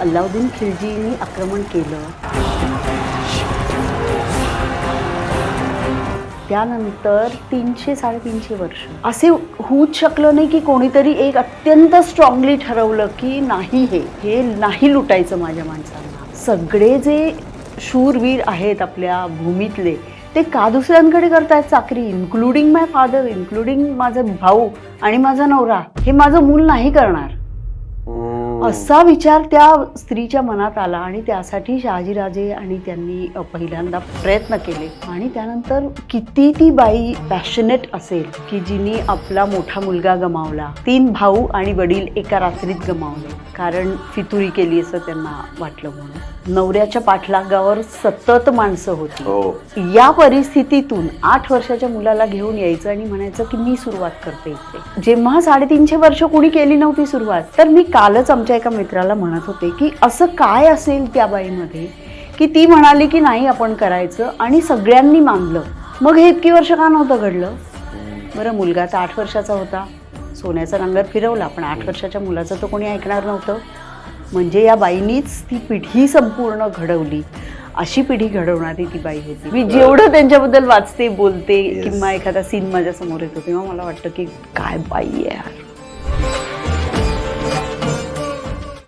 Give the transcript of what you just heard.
अल्लाउद्दीन खिलजींनी आक्रमण केलं. त्यानंतर तीनशे साडेतीनशे वर्ष. असे होऊच शकलं नाही की कोणीतरी एक अत्यंत स्ट्रॉंगली ठरवलं की नाही हे हे नाही लुटायचं माझ्या माणसांना. सगळे जे शूरवीर आहेत आपल्या भूमीतले ते का दुसऱ्यांकडे करतायत चाकरी? इन्क्लुडिंग माय फादर इन्क्लुडिंग माझा भाऊ आणि माझा नवरा. हे माझं मूल नाही करणार. असा विचार त्या स्त्रीच्या मनात आला आणि त्यासाठी शहाजीराजे आणि त्यांनी पहिल्यांदा प्रयत्न केले. आणि त्यानंतर किती ती बाई पॅशनेट असेल की जिने आपला मोठा मुलगा गमावला तीन भाऊ आणि वडील एका रात्रीत गमावले. कारण फितुरी केली असं त्यांना वाटलं म्हणून. नवऱ्याच्या पाठलागावर सतत माणसं होती. हो. या परिस्थितीतून आठ वर्षाच्या मुलाला घेऊन यायचं आणि म्हणायचं की मी सुरुवात करते इथे. जेव्हा साडेतीनशे वर्ष कोणी केली नव्हती सुरुवात तर मी कालच आमच्या एका मित्राला म्हणत होते की असं काय असेल त्या बाईमध्ये की ती म्हणाली की नाही आपण करायचं आणि सगळ्यांनी मानलं. मग हे इतकी वर्ष का नव्हतं घडलं? बरं मुलगा तर आठ वर्षाचा होता. सोन्याचा नांगर फिरवला पण आठ वर्षाच्या मुलाचं तर कोणी ऐकणार नव्हतं. म्हणजे या बाईनीच ती पिढी संपूर्ण घडवली. अशी पिढी घडवणारी ती बाई होती. मी जेवढं त्यांच्याबद्दल वाचते बोलते Yes. किंवा एखादा सीन माझ्यासमोर येतो तेव्हा मला वाटतं की काय बाई आहे यार.